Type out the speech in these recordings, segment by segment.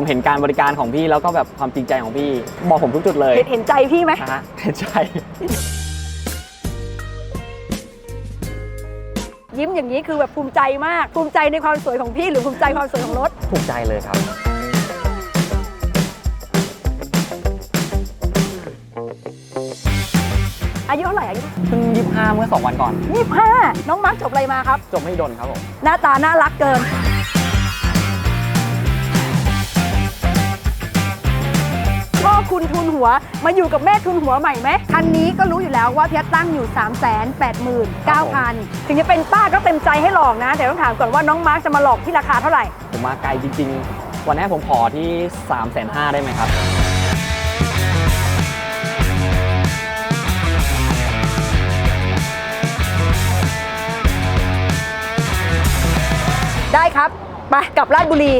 ผมเห็นการบริการของพี่แล้วก็แบบความจริงใจของพี่ บอกผมทุกจุดเลยเห็นเห็นใจพี่ไหมนะฮะเห็นใจ ยิ้มอย่างนี้คือแบบภูมิใจมาก ภูมิใจในความสวยของพี่หรือภูมิใจความสวยของรถ ถูกใจเลยครับ อายุเท่าไหร่อายุเพิ่งยี่ห้าเมื่อ 2 วันก่อน ยี่ห้าน้องมาร์คจบอะไรมาครับ จบไม่ดนครับผม หน้าตาน่ารักเกิน พ่อคุณทุนหัว มาอยู่กับแม่ทุนหัวใหม่ไหมคันนี้ก็รู้อยู่แล้วว่าเพียรตั้งอยู่ 3 8 9 9 0 0 0 ถึงจะเป็นป้าก็เต็มใจให้หลอกนะแต่ต้องถามก่อนว่าน้องมาร์คจะมาหลอกที่ราคาเท่าไหร่ ผมมาไกลจริง ๆ วันนี้ผมขอที่3 5 0 0 0ได้ไหมครับ ได้ครับ ไปกลับราชบุรี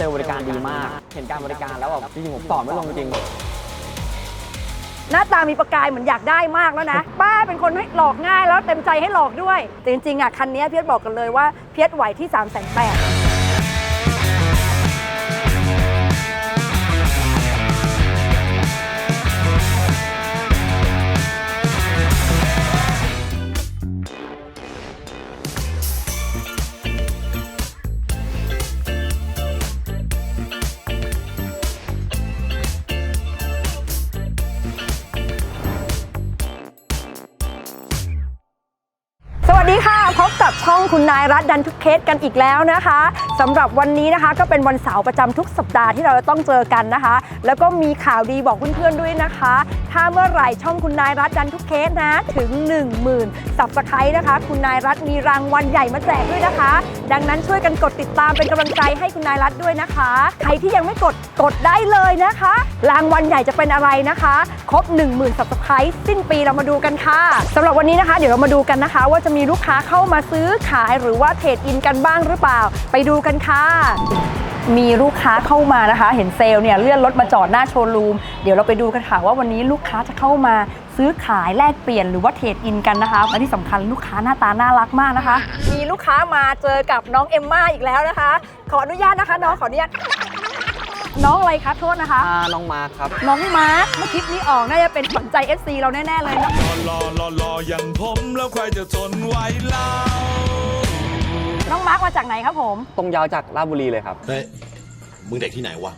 ซลล์บริการดีมาก เห็นการบริการแล้วแบบจริงๆผมตอบไม่ลงจริงหน้าตามีประกายเหมือนอยากได้มากแล้วนะ ป้าเป็นคนให้หลอกง่ายแล้วเต็มใจให้หลอกด้วย แต่จริงๆอะคันนี้เพียรบอกกันเลยว่าเพียรไหวที่3 8 0 0 0 0 ค่ะ พบกับช่องคุณนายรัฐดันทุกเคสกันอีกแล้วนะคะสำหรับวันนี้นะคะก็เป็นวันเสาร์ประจำทุกสัปดาห์ที่เราจะต้องเจอกันนะคะ แล้วก็มีข่าวดีบอกเพื่อนๆด้วยนะคะ ถ้าเมื่อไหร่ช่องคุณนายรัฐดันทุกเคสนะถึง 1 0,000สับสไครต์นะคะ คุณนายรัฐมีรางวัลใหญ่มาแจกด้วยนะคะ ดังนั้นช่วยกันกดติดตามเป็นกำลังใจให้คุณนายรัฐด้วยนะคะ ใครที่ยังไม่กดกดได้เลยนะคะ รางวัลใหญ่จะเป็นอะไรนะคะ ครบ 10,000สับสไครต์สิ้นปีเรามาดูกันค่ะสำหรับวันนี้นะคะ เดี๋ยวเรามาดูกันนะคะ ว่าจะมีลูกค้าเข้ามาซื้อขายหรือว่าเทรดอินกันบ้างหรือเปล่า ไปดูกันค่ะมีลูกค้าเข้ามานะคะ เห็นเซลล์เนี่ยเลื่อนรถมาจอดหน้าโชว์รูม เดี๋ยวเราไปดูกันค่ะว่าวันนี้ลูกค้าจะเข้ามาซื้อขายแลกเปลี่ยนหรือว่าเทรดอินกันนะคะและที่สำคัญลูกค้าหน้าตาน่ารักมากนะคะ มีลูกค้ามาเจอกับน้องเอมมาอีกแล้วนะคะ ขออนุญาตนะคะน้องขออนุญาต น้องอะไรคะโทษนะคะๆอ่าน้องมาร์คครับ น้องมาร์คเมื่อคลิปนี้ออกน่าจะเป็นขวัญใจ FC เราแน่ ๆ เลยนะรอรอรออย่างผมแล้วใครจะทนไหวเล่าน้องมาร์คมาจากไหนครับผม ตรงยาวจากราชบุรีเลยครับ เฮ้ย มึงเด็กที่ไหนวะ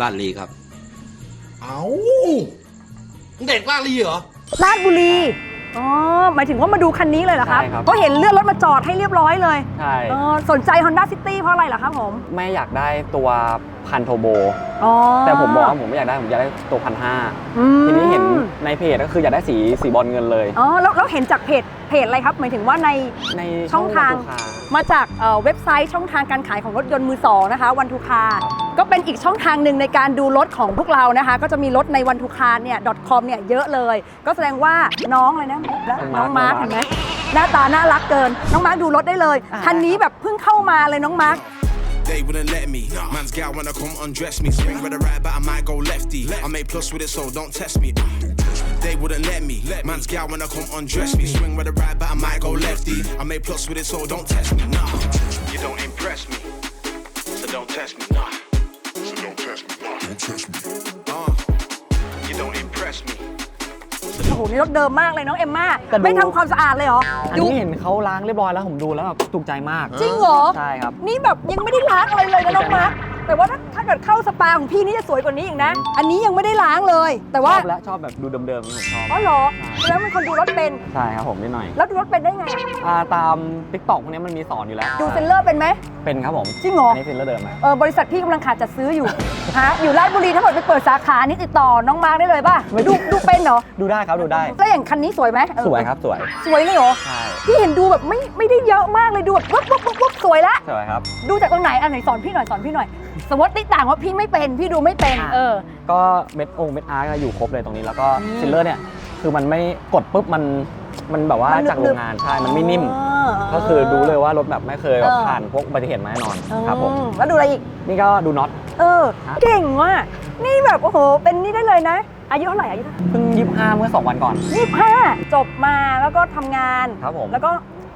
ลาดลีครับ เอ้ามึงเด็กลาดลีเหรอ ราชบุรี อ๋อหมายถึงว่ามาดูคันนี้เลยเหรอครับใช่ครับเพราะเห็นเลื่อนรถมาจอดให้เรียบร้อยเลยใช่ เออสนใจ Honda City เพราะอะไรเหรอครับผมแม่อยากได้ตัวพันโทโบ อ๋อแต่ผมบอกว่าผมไม่อยากได้ผมอยากได้ตัวพันห้าอืมทีนี้เห็นในเพจก็คืออยากได้สีสีบอลเงินเลย อ๋อแล้วแล้วเห็นจากเพจเพจอะไรครับ หมายถึงว่าใน ในช่องทาง ลูกค้มาจากเอ่อเว็บไซต์ช่องทางการขายของรถยนต์มือสองนะคะวันทูคา ก็เป็นอีกช่องทางหนึ่งในการดูรถของพวกเรานะคะ ก็จะมีรถในวันทูคาเนี่ย .com เนี่ยเยอะเลย ก็แสดงว่าน้องอะไรนะน้องมาร์คเห็นไหมหน้าตาน่ารักเกิน น้องมาร์คดูรถได้เลย คันนี้แบบเพิ่งเข้ามาเลยน้องมาร์ค They wouldn't let me. Man's gal when I come undress me. Swing with the right, but I might go lefty. I make plus with it, so don't test me. They wouldn't let me. Man's gal when I come undress me. Swing with the right, but I might go lefty. I make plus with it, so don't test me. Nah, you don't impress me. So don't test me. Nah. So don't test me. Nah. Don't test me. Uh, you don't impress me. โอ้โหนี่รถเดิมมากเลยน้องเอมม่าแต่ดู ไม่ทำความสะอาดเลยเหรออันดูนี้เห็นเขาล้างเรียบร้อยแล้วผมดูแล้วแบบถูกใจมาก จริงเหรอ ใช่ครับ นี่แบบยังไม่ได้ล้างอะไรเลยนะน้องมาร์ค แต่ว่าถ้าถ้าเกิดเข้าสปาของพี่นี่จะสวยกว่านี้อีกนะ อันนี้ยังไม่ได้ล้างเลย แต่ชว่าอบแล้วชอบแบบดูเดิมๆนี่ผมชอบ อ๋อเหรอแล้วเป็นคนดูรถเป็น ใช่ครับผมนิดหน่อยแล้วดูรถเป็นได้ไงอะอ่าตามติ๊กต็อกพวกนี้มันมีสอนอยู่แล้วดูเซนเลอร์เป็นไหม เป็นครับผมจริงเหรออั นนี้เซนเลอร์เดิมไหมเออบริษัทพี่กำลังขาดจัดซื้ออยู่ ฮะอยู่ราชบุรีถ้าเกิดไปเปิดสาขานี่ติดต่อน้องมาร์คได้เลยป่ะดูดูเป็นเหรอดูได้ครับดูได้ แล้วอย่างคันนี้สวยไหมเออสวยครับสวย สวยเลยเหรอใช่ พี่เห็นดูแบบไม่ไม่ได้เยอะมากเลยดูแบบวุ๊บวุ๊บวุ๊บวุ๊บสวยละ สวยครับ ดูจากตรงไหนอันไหนสอนพี่หน่อยสอนพี่หน่อยสมมติติ๊กต่างว่าพี่ไม่เป็น พี่ดูไม่เป็น อะเออ ก็เม็ดองค์เม็ดอาร์ก็อยู่ครบเลยตรงนี้แล้วก็อืม ซิลเลอร์เนี่ยคือมันไม่กดปุ๊บมันมันแบบว่ามันหนึบๆจากโรงงานใช่มันไม่นิ่มอ๋อก็คือดูเลยว่ารถแบบไม่เคยแบบเออ ผ่านพวกอุบัติเหตุมาแน่นอนครับผมอืแล้วดูอะไรอีก นี่ก็ดูน็อต เออครับเก่งว่ะ นี่แบบโอ้โห เป็นนี่ได้เลยนะ อายุเท่าไหร่อายุเท่าไหร่เพิ่งยี่ห้าเมื่อ2วันก่อน ยี่สิบห้าจบมาแล้วก็ทำงาน ครับผม แล้วก็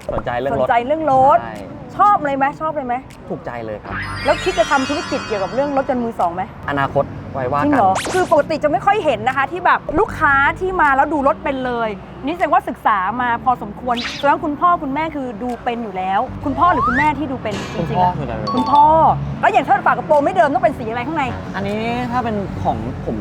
สนใจเรื่องสนรถใจเรื่องรถ ใช่ชอบเลยไหมชอบเลยไหมถูกใจเลยครับ แล้วคิดจะทำธุรกิจเกี่ยวกับเรื่องรถยนต์มือสองไหมอนาคตไว้ว่าจริงกัเหนรอคือปกติจะไม่ค่อยเห็นนะคะ ที่แบบลูกค้าที่มาแล้วดูรถเป็นเลย นี่แสดงว่าศึกษามาพอสมควรแสดงว่าคุณพ่อคุณแม่คือดูเป็นอยู่แล้ว คุณพ่อหรือคุณแม่ที่ดูเป็นจคุณริงพ่อๆอะคืออะไร คุณพ่อแล้วอย่างถ้าฝากระโปรงไม่เดิมต้องเป็นสีอะไรข้างใน อันนี้ถ้าเป็นของผม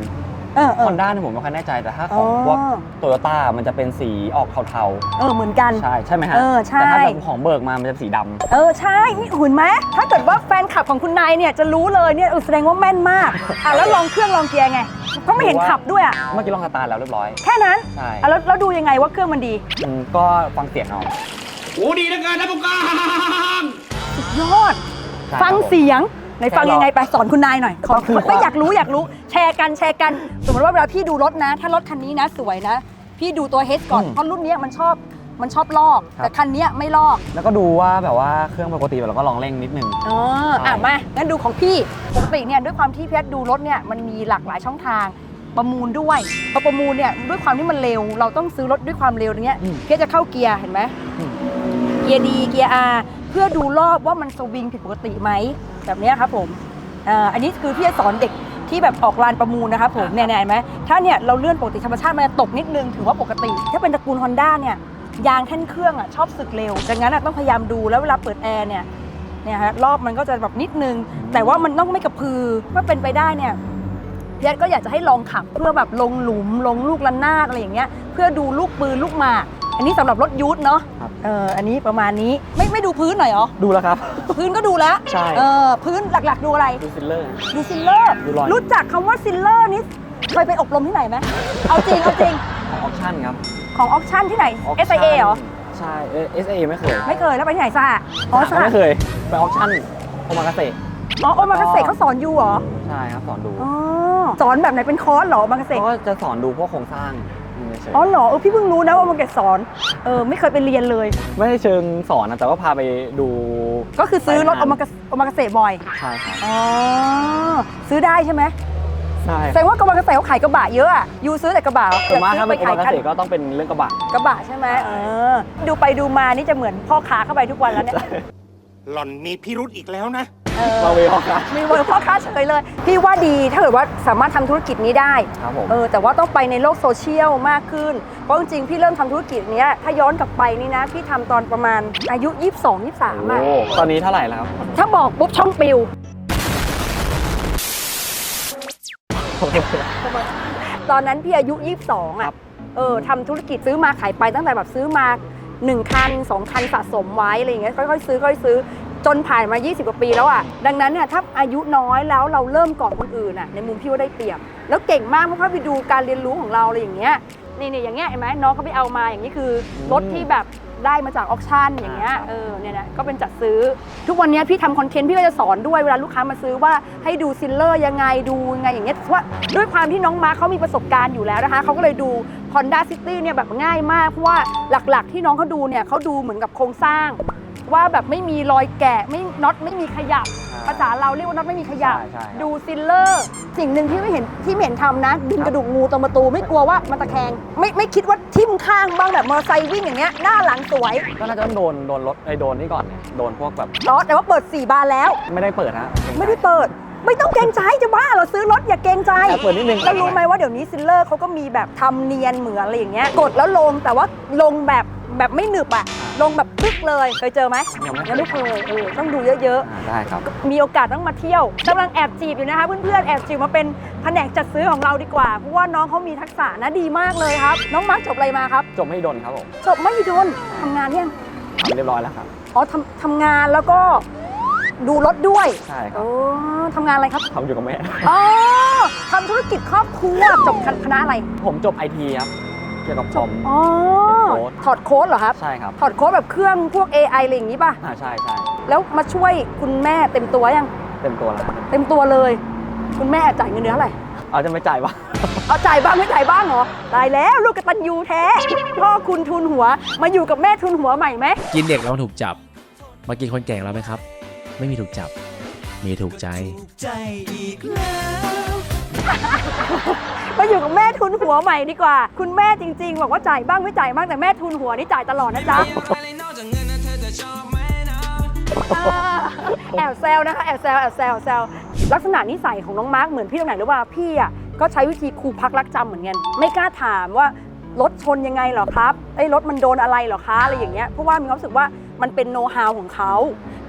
เออเอฮอ อนด้าเนี่ยผมไม่ค่อยแน่ใจแต่ถ้าของอ๋อ พวกโตโยต้ามันจะเป็นสีออกเทาเออเหมือนกัน ๆใช่ใช่ไหมฮะเออใช่ แต่ถ้าแบบของเบิกมามันจะสีดำ เออใช่นี่หุ่นไหมถ้าเกิดว่าแฟนคลับของคุณนายเนี่ยจะรู้เลยเนี่ยเออแสดงว่าแม่นมากอะแล้วลองเครื่องลองเกียร์ไงเพราะไม่เห็นขับด้วยอะเมื่อกี้ลองสตาร์ทแล้วเรียบร้อย แค่นั้นใช่อะแล้วแล้วดูยังไงว่าเครื่องมันดีอืมก็ฟังเสียงเอาโอ้ดีนะการนะผู้การยอด ใช่ฟังครับผมเสียง ไหนฟังแค่ยังไงไปสอนคุณนายหน่อยขอก็คือไม่อยากรู้อยากรู้แชร์กันแชร์กัน สมมติว่าเวลาพี่ดูรถนะ ถ้ารถคันนี้นะสวยนะ พี่ดูตัวเฮดก่อนอืมเพราะรุ่นเนี้ยมันชอบมันชอบลอกครับแต่คันเนี้ยไม่ลอก แล้วก็ดูว่าแบบว่าเครื่องปกติเราก็ลองเร่งนิดนึงอ๋อใช่อะมางั้นดูของพี่ปกติเนี่ยด้วยความที่พี่แอดดูรถเนี่ยมันมีหลากหลายช่องทางประมูลด้วยพอประมูลเนี่ยด้วยความที่มันเร็ว เราต้องซื้อรถด้วยความเร็วอย่างเงี้ยอืมพี่แอดจะเข้าเกียร์เห็นไหมอืมเกียร์ดีเกียร์ R เพื่อดูรอบว่ามันสวิงผิดปกติไหม แบบเนี้ยครับผมอ่าอันนี้คือพี่จะสอนเด็กที่แบบออกลานประมูลนะครับผมเนี่ยๆเห็นไหมถ้าเนี่ยเราเลื่อนปกติธรรมชาติมันจะตกนิดนึงถือว่าปกติ ถ้าเป็นตระกูล Honda เนี่ยยางแท่นเครื่องอะชอบสึกเร็วดังนั้นอะต้องพยายามดูแล้วเวลาเปิดแอร์เนี่ยเนี่ยฮะรอบมันก็จะแบบนิดนึง แต่ว่ามันต้องไม่กระพือถ้าเป็นไปได้เนี่ยพี่แอดก็อยากจะให้ลองขับเพื่อแบบลงหลุมลงลูกระนาดอะไรอย่างเงี้ยเพื่อดูลูกปืนลูกหมาก อันนี้สำหรับรถยูทเนาะครับ เอออันนี้ประมาณนี้ไม่ไม่ดูพื้นหน่อยเหรอ ดูแล้วครับ พื้นก็ดูแล้วใช่ เออพื้นหลักๆดูอะไร ดูซิลเลอร์ ดูซิลเลอร์ ดูรอย รู้จักคำว่าซิลเลอร์นี่เคยไปอบรมที่ไหนไหมเอาจริงเอาจริงของออปชั่นครับของออ t ชั่นที่ไหน Auction SIA เหรอ ใช่เอ SIA ไม่เคยไม่เคยแล้วไปที่ไหนซะอ๋อซะไม่เคยไปออปชั่นโอมากาเสะอ๋อโอมากาเสกเขาสอนอยู่เหรอใช่ครับสอนดูอ๋อสอนแบบไหนเป็นคอร์สเหรอโอมากาเสกเขาก็จะสอนดูพวกโครงสร้าง เฉยๆอ๋อเหรอเออพี่เพิ่งรู้นะว่าโอมากาเสกสอนเออไม่เคยไปเรียนเลย ไม่ได้เชิงสอนนะแต่ว่าพาไปดูก็คือซื้อรถไปโองานมากาโอมากาเสกบ่อยใช่ครับอ๋อซื้อได้ใช่ไหมใช่แสดงว่ากโอมากาเสกเขาขายกระบะเยอะอะยูซื้อแต่กระบะเหรอส่วนมากอยถ้าเป็นโอมากาคัเสะก็ต้องเป็นเรื่องกระบะกระบะใช่ไหมเออ ดูไปดูมานี่จะเหมือนพ่อค้าเข้าไปทุกวันแล้วเนี่ยหล่อนมีพิรุธอีกแล้วนะ เออ มาเวลครับ มีเวอร์พ่อค้าเฉยเลย พี่ว่าดีถ้าเกิดว่าสามารถทำธุรกิจนี้ได้ครับผม เออแต่ว่าต้องไปในโลกโซเชียลมากขึ้น เพราะจริงๆ พี่เริ่มทำธุรกิจเนี้ยถ้าย้อนกลับไปนี่นะ พี่ทำตอนประมาณอายุ 22 23อะ โอ้ตอนนี้เท่าไหร่แล้วครับ ถ้าบอกปุ๊บช่องปิว ตอนนั้นพี่อายุ 22ครัอะ บ เออทำธุรกิจซื้อมาขายไปตั้งแต่แบบซื้อมา 1 คัน 2 คันสะสมไว้อะไรอย่างเงี้ยค่อยๆซื้อค่อยๆซื้อ จนผ่านมา 20 กว่าปีแล้วอะ ดังนั้นเนี่ยถ้าอายุน้อยแล้วเราเริ่มก่อนคนอื่นอะในมุมพี่ว่าได้เปรียบ แล้วเก่งมากเพราะว่าไปดูการเรียนรู้ของเราอะไรอย่างเงี้ย นี่นี่อย่างเงี้ยเห็นไหมน้องเขาไปเอามาอย่างนี้คือรถที่แบบได้มาจากออคชั่นอย่างเงี้ย เออ เนี่ยนะก็เป็นจัดซื้อ ทุกวันเนี้ยพี่ทำคอนเทนต์พี่ก็จะสอนด้วยเวลาลูกค้ามาซื้อว่าให้ดูซิลเลอร์ยังไงดูยังไงอย่างเงี้ยเพราะว่าด้วยความที่น้องมาร์คเขามีประสบการณ์อยู่แล้วนะคะเขาก็เลยดู Honda City เนี่ยแบบง่ายมากเพราะว่าหลักๆ ที่น้องเขาดูเนี่ยเขาดูเหมือนกับโครงสร้าง ว่าแบบไม่มีรอยแกะไม่น็อตไม่มีขยับ ภาษาเราเรียกว่าน็อตไม่มีขยับ ใช่ใช่ครับดูซิลเลอร์ สิ่งหนึ่งที่ไม่เห็นที่ไม่เห็นทำนะดึงกระดูกงูตรงประตูไม่กลัวว่ามันตะแคง ไม่ไม่คิดว่าทิ่มข้างบ้างแบบมอเตอร์ไซค์วิ่งอย่างเงี้ยหน้าหลังสวยก็น่าจะต้องโดนโดนรถไอ้โดนนี่ก่อนเนี่ยโดนพวกแบบล้อแต่ว่าเปิด4บานแล้ว ไม่ได้เปิดฮะไม่ได้เปิด ไม่ต้องเกรงใจจะบ้าเหราซื้อรถอย่าเกรงใจแต่เปิดนิดนึง แล้วรู้ไหมว่าเดี๋ยวนี้ซิลเลอร์เขาก็มีแบบทำเนียนเหมือนอะไรอย่างเงี้ยกดแล้วลงแต่ว่าลงแบบแบบไม่หนึบอะลงแบบปึ๊กเลยเคยเจอไหมยังไม่ยังไม่เคยเออต้องดูเยอะอ่าได้ครับๆมีโอกาสต้องมาเที่ยวกำลังแอบจีบอยู่นะคะเพื่อนๆแอบจีบมาเป็นแผนกจัดซื้อของเราดีกว่า เพราะว่าน้องเขามีทักษะนะดีมากเลยครับ น้องมาร์คจบอะไรมาครับ จบไม่โดนครับผมจบไม่โดนทำงานยังทำเรียบร้อยแล้วครับ อ๋อทำทำงานแล้วก็ ดูรถด้วยใช่ครับ โอ้ทำงานอะไรครับทำอยู่กับแม่ อ๋อทำธุรกิจครอบครัวจบคณะอะไรผมจบไอทีครับ เกี่ยวกับคอม อ๋อโค้ด ถอดโค้ดเหรอครับ ใช่ครับถอดโค้ดแบบเครื่องพวก AI อะไรอย่างนี้ป่ะ อ่าใช่ใช่แล้วมาช่วยคุณแม่เต็มตัวยัง เต็มตัวแล้วครับเต็มตัวเลย คุณแม่จ่ายเงินเดือนเท่าไหร่ เอาจะไม่จ่ายปะเอาจ่ายบ้างไม่จ่ายบ้างเหรอตายแล้วลูกกตันยูแท้ พ่อคุณทุนหัว มาอยู่กับแม่ทุนหัวใหม่ไหม กินเด็กเราถูกจับ มากินคนแก่เราไหมครับ ไม่มีถูกจับ มีถูกใจ มาอยู่กับแม่ทุนหัวใหม่ดีกว่า คุณแม่จริง ๆ บอกว่าจ่ายบ้างไม่จ่ายบ้างแต่แม่ทุนหัวนี่จ่ายตลอดนะจ๊ะอ่าแอบแซวนะคะแอบแซวแอบแซวแซวลักษณะนิสัยของน้องมาร์กเหมือนพี่ตรงไหนหรือว่าพี่อะก็ใช้วิธีครูพักรักจำเหมือนกันไม่กล้าถามว่ารถชนยังไงเหรอครับไอ้ยรถมันโดนอะไรเหรอคะอะไรอย่างเงี้ยเพราะว่ามีความรู้สึกว่ามันเป็นโน้ตฮาวของเขา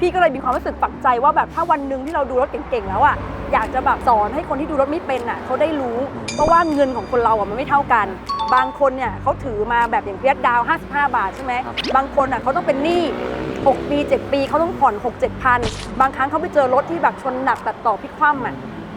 พี่ก็เลยมีความรู้สึกฝังใจว่าแบบถ้าวันหนึ่งที่เราดูรถเก่งๆแล้วอะอยากจะแบบสอนให้คนที่ดูรถไม่เป็นอะเขาได้รู้เพราะว่าเงินของคนเราอะมันไม่เท่ากัน บางคนเนี่ยเขาถือมาแบบอย่างเพียรดาว 55 บาทใช่ไหมครับบางคนอะเขาต้องเป็นหนี้6ปี 7 ปีเขาต้องผ่อน 6 7พันบางครั้งเขาไปเจอรถที่แบบชนหนักตัดต่อพลิกคว่ำอะ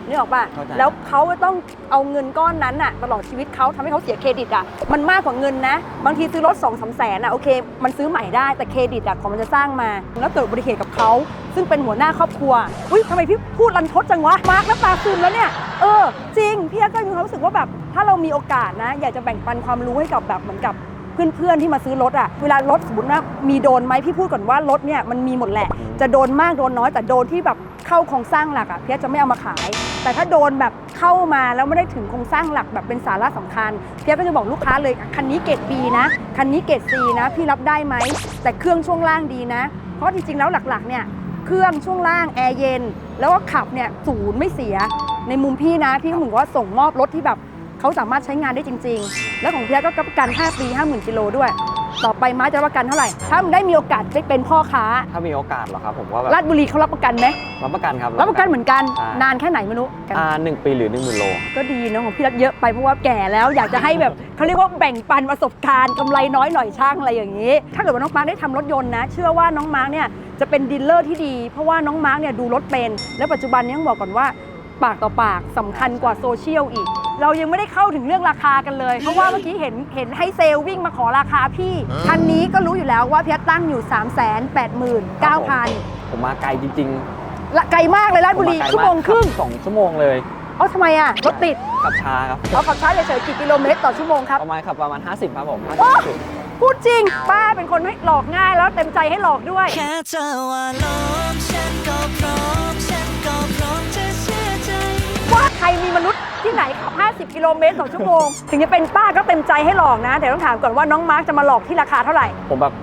นึกออกป่ะเข้าใจ แล้วเขาก็ต้องเอาเงินก้อนนั้นอะตลอดชีวิตเขาทำให้เขาเสียเครดิตอะมันมากกว่าเงินนะ บางทีซื้อรถ2องสามแสนอะโอเค มันซื้อใหม่ได้แต่เครดิตอะของมันจะสร้างมา แล้วเกิดอุบัติเหตุกับเขา ซึ่งเป็นหัวหน้าครอบครัว อุ้ยทำไมพี่พูดรันทดจังวะ มาร์กน้ำตาซึมแล้วเนี่ย เออ จริง พี่ก็มีความรู้สึกว่าแบบ ถ้าเรามีโอกาสนะ อยากจะแบ่งปันความรู้ให้กับแบบเหมือนกับ เพื่อนๆที่มาซื้อรถอะเวลารถสมมติว่ามีโดนไหมพี่พูดก่อนว่ารถเนี่ยมันมีหมดแหละ จะโดนมากโดนน้อยแต่โดนที่แบบเข้าโครงสร้างหลักอะพี่จะไม่เอามาขาย แต่ถ้าโดนแบบเข้ามาแล้วไม่ได้ถึงโครงสร้างหลักแบบเป็นสาระสำคัญพี่ก็จะบอกลูกค้าเลยคันนี้เกรด B นะคันนี้เกรด C นะ พี่รับได้ไหมแต่เครื่องช่วงล่างดีนะ เพราะจริงๆแล้วหลักๆเนี่ยเครื่องช่วงล่างแอร์เย็น แล้วก็ขับเนี่ยศูนย์ไม่เสีย ในมุมพี่นะพี่ก็เหมือนว่าส่งมอบรถที่แบบเขาสามารถใช้งานได้จริง ๆ แล้วของพี่ก็รับประกัน 5 ปี 50,000กิโลด้วย ต่อไปม้าจะรับประกันเท่าไหร่ ถ้ามึงได้มีโอกาสได้เป็นพ่อค้าถ้ามีโอกาสเหรอครับผมว่าแบบราชบุรีเขารับประกันไหมรับประกันครับ รับประกันเหมือนกัน ใช่ นานแค่ไหนไม่รู้กันอ่าหนึ่งปีหรือหนึ่งหมื่นโล ก็ดีเนอะของพี่รัฐเยอะไปเพราะว่าแก่แล้วอยากจะให้แบบ เขาเรียกว่าแบ่งปันประสบการณ์กำไรน้อยหน่อยช่างอะไรอย่างนี้ ถ้าเกิดว่าน้องมาร์กได้ทำรถยนต์นะ เชื่อว่าน้องมาร์กเนี่ยจะเป็นดีลเลอร์ที่ดี เพราะว่าน้องมาร์กเนี่ยดูรถเป็น แล้วปัจจุบันนี้ต้องบอกก่อนว่า ปากต่อปากสำคัญกว่าโซเชียลอีก เรายังไม่ได้เข้าถึงเรื่องราคากันเลย เพราะว่าเมื่อกี้เห็นเห็นให้เซลล์วิ่งมาขอราคาพี่ คันนี้ก็รู้อยู่แล้วว่าพี่รัฐตั้งอยู่ 3 8 9 0 0 0ผมมาไกลจริงละไกลมากเลยราชๆบุรีผาไกลชั่วโมงครึ่งขับสองชั่วโมงเลยเอ้าทำไมอะรถติดขับช้าครับเอาขับช้าเฉยๆกี่กิโลเมตรต่อชั่วโมงครับ ประมาณขับประมาณ 50 ครับผมโอ้ 50จุดพูดจริง ป้าเป็นคนไม่หลอกง่ายแล้วเต็มใจให้หลอกด้วย แค่เธอว่าล้อมฉันก็พร้อม ว่าใครมีมนุษย์ที่ไหนขับ 50 กิโลเมตรต่อชั่วโมง ถึงจะเป็นป้าก็เต็มใจให้หลอกนะ แต่ต้องถามก่อนว่าน้องมาร์คจะมาหลอกที่ราคาเท่าไหร่ ผมแบบ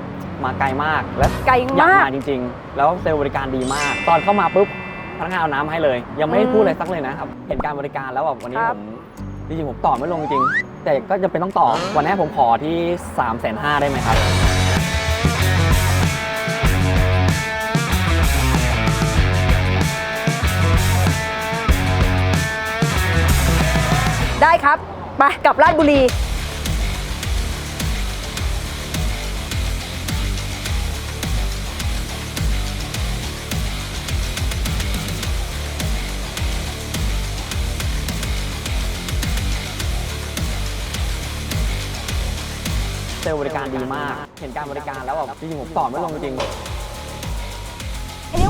มาไกลมากและไกลอยากมาก มาจริง ๆ แล้วเซลล์บริการดีมาก ตอนเข้ามาปุ๊บพนักงานเอาน้ำให้เลย ยังไม่ได้อืมพูดอะไรสักเลยนะครับ เห็นการบริการแล้วแบบวันนี้ครัผบ มจริงๆผมต่อไม่ลงจริงแต่ก็จะเป็นต้องต่อวันนี้ผมขอที่3ามแสนห้าได้ไหมครับ ได้ครับ ไปกลับราชบุรีเซลล์บริการดีมาก เห็นการบริการแล้วแบบจริงๆผมต่อไม่ลงจริง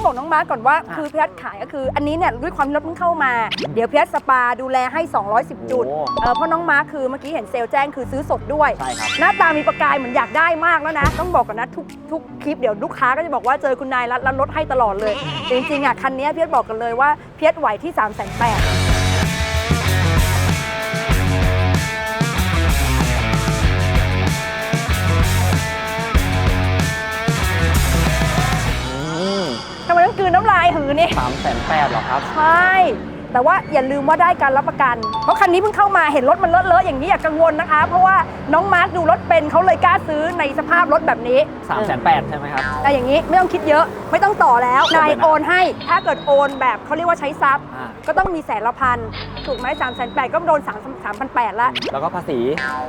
ต้องบอกน้องมาร์คก่อนว่าอะคือพี่รัฐขายก็คือ อันนี้เนี่ยด้วยความที่รถเพิ่งเข้ามา เดี๋ยวพี่รัฐสปาดูแลให้ 210 จุดโอ้เออเพราะน้องมาร์คคือเมื่อกี้เห็นเซลล์แจ้งคือซื้อสดด้วย ใช่ครับ หน้าตามีประกายเหมือนอยากได้มากแล้วนะ ต้องบอกก่อนนะทุกทุกคลิปเดี๋ยวลูกค้าก็จะบอกว่าเจอคุณนายรัดรัดลดให้ตลอดเลยแต่จริงๆอะคันนี้พี่รัฐบอกกันเลยว่าพี่รัฐไหวที่3 8 0 0 0 0 น้ำลายหือนี่ สามแสนแปดหรอครับ ใช่ แต่ว่าอย่าลืมว่าได้การรับประกัน เพราะคันนี้เพิ่งเข้ามาเห็นรถมันเลอะๆอย่างนี้อย่ากังวลนะคะ เพราะว่าน้องมาร์คดูรถเป็นเขาเลยกล้าซื้อในสภาพรถแบบนี้3ามแสนแปดใช่ไหมครับ แต่อย่างนี้ไม่ต้องคิดเยอะไม่ต้องต่อแล้วจบเลยนะนายโอนให้ ถ้าเกิดโอนแบบเขาเรียกว่าใช้ทรัพย์ อ่า ก็ต้องมีแสนละพันถูกไหมสามแสนแปดก็โดนสามสามพันแปดละ แล้วก็ภาษี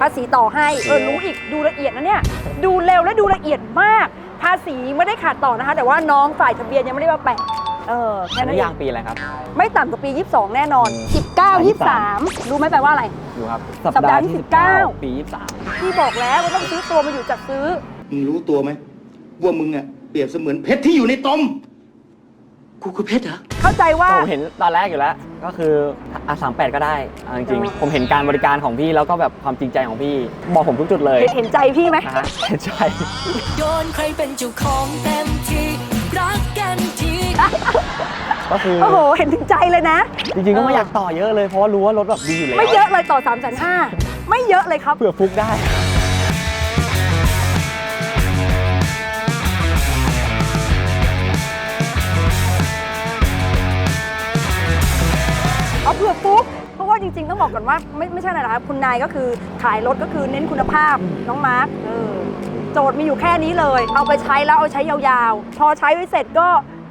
ภาษีต่อให้เออรู้อีกดูละเอียดนะเนี่ย ดูเร็วและดูละเอียดมาก ภาษีไม่ได้ขาดต่อนะคะ แต่ว่าน้องฝ่ายทะเบียนยังไม่ได้มาแปะ เออแค่อันนั้นนี้เองยางปีอะไรครับ ไม่ต่ำกว่าปี 22 แน่นอน 19 23 รู้ไหมแปลว่าอะไร ดูครับสัปดาห์ที่19ปี23พี่บอกแล้วว่าต้องซื้อตัวมาอยู่จัดซื้อ มึงรู้ตัวไหมว่ามึงอะเปรียบเสมือนเพชรที่อยู่ในตม กูคือเพชรเหรอ เข้าใจว่าผมเห็นตอนแรกอยู่แล้ว ก็คืออะสามแปดก็ได้เอาจริงๆ ผมเห็นการบริการของพี่แล้วก็แบบความจริงใจของพี่ บอกผมทุกจุดเลยเห็นเห็นใจพี่ไหม นะฮะเห็นใจ โยนใครเป็นเจ้าของเต็มที่รักกันที ก็คือ โอ้โห เห็นถึงใจเลยนะ จริงๆก็ไม่อยากต่อเยอะเลยเพราะว่ารู้ว่ารถแบบดีอยู่แล้วไม่เยอะเลยต่อ3ามแสนห้าไม่เยอะเลยครับ เผื่อฟุกได้ เอาเผื่อฟุกเพราะว่าจริงๆ ต้องบอกก่อนว่าไม่ไม่ใช่อะไรนะครับ คุณนายก็คือขายรถก็คือเน้นคุณภาพน้องมาร์คเออโจทย์มีอยู่แค่นี้เลย เอาไปใช้แล้วเอาใช้ยาวๆ พอใช้ไว้เสร็จก็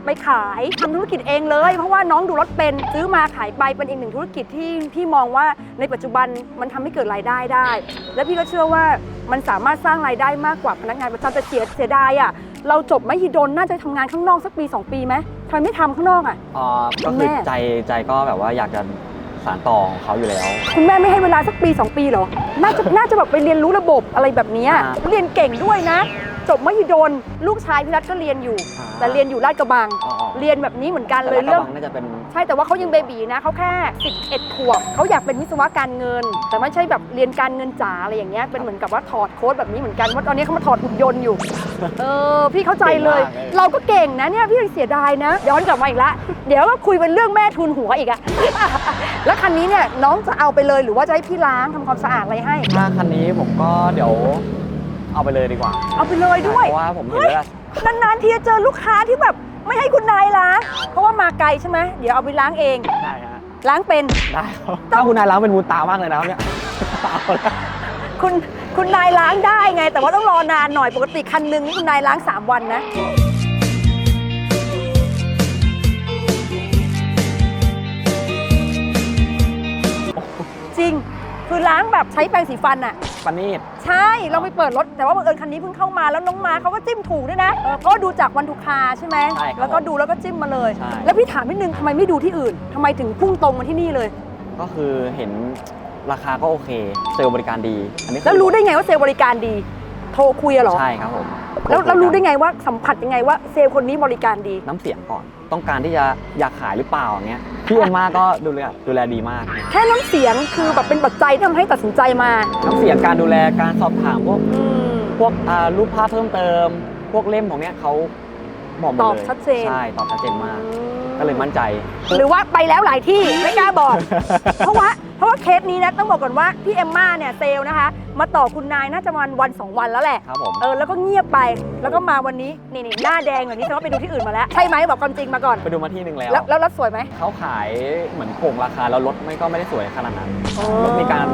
ไปขายทำธุรกิจเองเลย เพราะว่าน้องดูรถเป็นซื้อมาขายไปเป็นอีกหนึ่งธุรกิจที่พี่มองว่าในปัจจุบันมันทำให้เกิดรายได้ได้ และพี่ก็เชื่อว่ามันสามารถสร้างรายได้มากกว่าพนักงานประจำแต่เสียเสียดายอะเราจบไม่ฮิดนน่าจะทำงานข้างนอกสักปีสองปีไหมทำไมไม่ทำข้างนอกอะอ่าก็คุณคือแม่ใจใจก็แบบว่าอยากจะสานต่อของเขาอยู่แล้ว คุณแม่ไม่ให้เวลาสักปี 2 ปีเหรอ น่าจะน่าจะแบบไปเรียนรู้ระบบอะไรแบบเนี้ยอ่าเรียนเก่งด้วยนะ จบมหิดลลูกชายพี่รัฐก็เรียนอยู่ อ่าแต่เรียนอยู่ลาดกระบัง อ๋ออ๋อ เรียนแบบนี้เหมือนกันแต่เลยลาดกเรื่ระอง บังน่าจะเป็น ใช่แต่ว่าเขายังเบบีนะเขาแค่11ขวบเขาอยากเป็นวิศวะการเงิน แต่ไม่ใช่แบบเรียนการเงินจ๋าอะไรอย่างเงี้ยเป็นเหมือนกับว่าถอดโค้ดแบบนี้เหมือนกันว่าตอนนี้เขามาถอดหุ่นยนต์อยู่ เออพี่เข้าใจเลย เก่งมากเลย เราก็เก่งนะเนี่ยพี่เสียดายนะย้อนกลับมาอีกละเดี๋ยวก็คุยเป็นเรื่องแม่ทุนหัวอีกอะ แล้วคันนี้เนี่ยน้องจะเอาไปเลยหรือว่าจะให้พี่ล้างทำความสะอาดอะไรให้ ถ้าคันนี้ผมก็เดี๋ยว เอาไปเลยดีกว่าเอาไปเลยด้วยเพราะว่าผมเห็นแล้วนานๆทีจะเจอลูกค้าที่แบบไม่ให้คุณนายล้างเพราะว่ามาไกลใช่ไหมเดี๋ยวเอาไปล้างเองได้ฮะล้างเป็นได้ครับถ้าคุณนายล้างเป็นมูลตามากเลยนะครับเนี่ยเอาละคุณคุณนายล้างได้ไง แต่ว่าต้องรอนานหน่อยปกติคันหนึงนี่คุณนายล้าง 3 วันนะจริงคือล้างแบบใช้แปรงสีฟันอะ ปานีดใช่เราไปเปิดรถ แต่ว่าบังเอิญคันนี้เพิ่งเข้ามาแล้วน้องมาเขาก็จิ้มถูกด้วยนะเออเพราะว่าดูจากวันทุกคาใช่ไหมใช่ครับแล้วก็ดูแล้วก็จิ้มมาเลย ใช่ แล้วพี่ถามนิดนึงทำไมไม่ดูที่อื่นทำไมถึงพุ่งตรงมาที่นี่เลย ก็คือเห็นราคาก็โอเค เซลล์บริการดี อันนี้คือแล้วรู้ได้ไงว่าเซลล์บริการดี โทรคุยอะเหรอ ใช่ครับผมแล้วแล้วรู้ได้ไงว่าสัมผัสยังไงว่าเซลล์คนนี้บริการดี น้ำเสียงก่อน ต้องการที่จะอยากขายหรือเปล่าอย่างเงี้ยพี่เอ็มมาก็ดูแลดูแลดีมาก แค่น้ำเสียงคือแบบเป็นปัจจัยที่ทำให้ตัดสินใจมาน้ำเสียงการดูแลการสอบถามพวกอืม พวกอ่ารูปภาพเพิ่มเติม พวกเล่มของเนี้ยเขาบอกหมดเลยตอบชัดเจน ใช่ตอบชัดเจนมาก ก็เลยมั่นใจ หรือว่าไปแล้วหลายที่ไม่กล้าบอก เพราะว่าเพ ราะว่าเคสนี้นะต้องบอกก่อนว่าพี่เอมม่าเนี่ยเซลล์นะคะ มาต่อคุณนายน่าจะประมาณวันสองวันแล้วแหละครับผมเออแล้วก็เงียบไปแล้วก็มาวันนี้นี่นี่หน้าแดงแบบนี้แสดงว่าไปดูที่อื่นมาแล้วใช่ไหมบอกความจริงมาก่อน ไปดูมาที่หนึ่งแล้ว แล้วแล้วรถสวยไหม เขาขายเหมือนโกงราคาแล้วรถไม่ก็ไม่ได้สวยขนาดนั้นอ๋อรถมีการ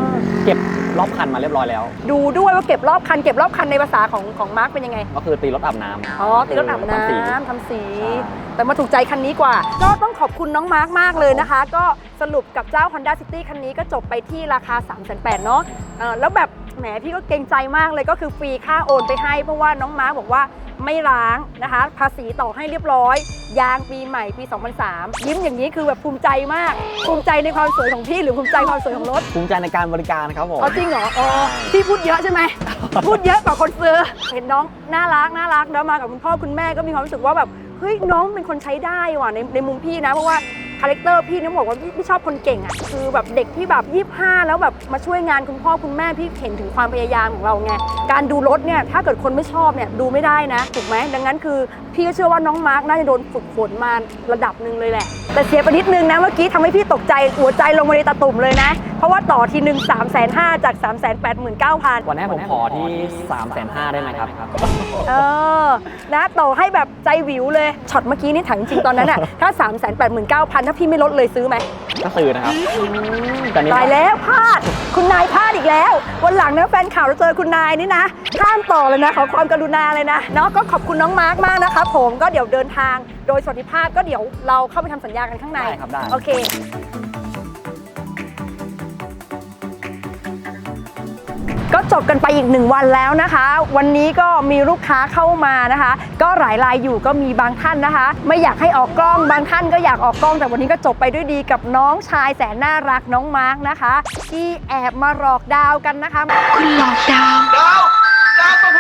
เก็บ รอบคันมาเรียบร้อยแล้ว ดูด้วยว่าเก็บรอบคัน เก็บรอบคันในภาษาของของมาร์กเป็นยังไง ก็คือตีรถอาบน้ำอ๋อติดรถอาบน้ทำสีำทำสีใช่แต่มาถูกใจคันนี้กว่า ก็ต้องขอบคุณน้องมาร์กมากเลยนะคะ ก็สรุปกับเจ้า Honda City คันนี้ก็จบไปที่ราคา 3 8 0 0 0เนาะเออแล้วแบบ แหมพี่ก็เกรงใจมากเลยก็คือฟรีค่าโอนไปให้ เพราะว่าน้องมาร์กบอกว่าไม่ล้างนะคะ ภาษีต่อให้เรียบร้อย ยางปีใหม่ปี 2003 ยิ้มอย่างนี้คือแบบภูมิใจมาก ภูมิใจในความสวยของพี่หรือภูมิใจความสวยของรถภูมิใจในการบริการครับผมอ๋อจริงเหรออ๋อพี่พูดเยอะใช่ไหม พูดเยอะกว่าคนซื้อ เห็นน้องน่ารักน่ารักแล้วมากับคุณพ่อคุณแม่ก็มีความรู้สึกว่าแบบเฮ้ยน้องเป็นคนใช้ได้ว่ะในในมุมพี่นะเพราะว่า คาแรคเตอร์พี่นี่ยบอกว่าพี่พี่ชอบคนเก่งอะคือแบบเด็กที่แบบยี่ห้าแล้วแบบมาช่วยงานคุณพ่อคุณแม่พี่เห็นถึงความพยายามของเราไงการดูรถเนี่ยถ้าเกิดคนไม่ชอบเนี่ยดูไม่ได้นะถูกไหมดังนั้นคือ พี่ก็เชื่อว่าน้องมาร์กน่าจะโดนฝึกฝนมาระดับหนึ่งเลยแหละ แต่เสียไปนิดนึงนะเมื่อกี้ทำให้พี่ตกใจหัวใจลงมาในตาตุ่มเลยนะ เพราะว่าต่อทีหนึ่ง3 5 0 0 0จาก 3 8 9 0 0 0วันนี้ผมขอที่ 3 5 0 0 0ได้ไหมครับ เออ นะต่อให้แบบใจวิวเลยช็อตเมื่อกี้นี่ถามจริงๆตอนนั้นอะถ้า 3 8 9 0 0 0ถ้าพี่ไม่ลดเลยซื้อไหมก็ซื้อนะครับแต่นี่ตายแล้วพลาด คุณนายพลาดอีกแล้ว วันหลังนะแฟนข่าวเราเจอคุณนายนี่นะข้ามต่อเลยนะขอความกรุณาเลยนะเนาะก็ขอบคุณน้องมาร์กมากนะคะผมก็เดี๋ยวเดินทางโดยสวัสดิภาพก็เดี๋ยวเราเข้าไปทำสัญญากันข้างในได้ครับได้ โอเค ก็จบกันไปอีกหนึ่งวันแล้วนะคะ วันนี้ก็มีลูกค้าเข้ามานะคะ ก็หลายรายอยู่ก็มีบางท่านนะคะ ไม่อยากให้ออกกล้องบางท่านก็อยากออกกล้องแต่วันนี้ก็จบไปด้วยดีกับน้องชายแสนน่ารักน้องมาร์กนะคะ ที่แอบมาหลอกดาวกันนะคะ คุณหลอกดาวดาวดาวตัวผม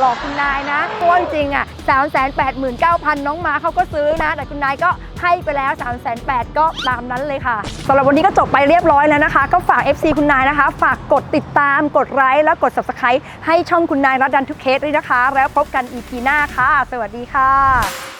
หลอกคุณนายนะเพราะว่าจริงๆอะ3 8 9 0 0 0น้องมาเขาก็ซื้อนะ แต่คุณนายก็ให้ไปแล้ว3 8 0 0 0ก็ตามนั้นเลยค่ะสำหรับวันนี้ก็จบไปเรียบร้อยแล้วนะคะ ก็ฝาก FC คุณนายนะคะ ฝากกดติดตามกดไลค์และกด subscribe ให้ช่องคุณนายรัดดันทุกเคสด้วยนะคะ แล้วพบกัน EP หน้าค่ะ สวัสดีค่ะ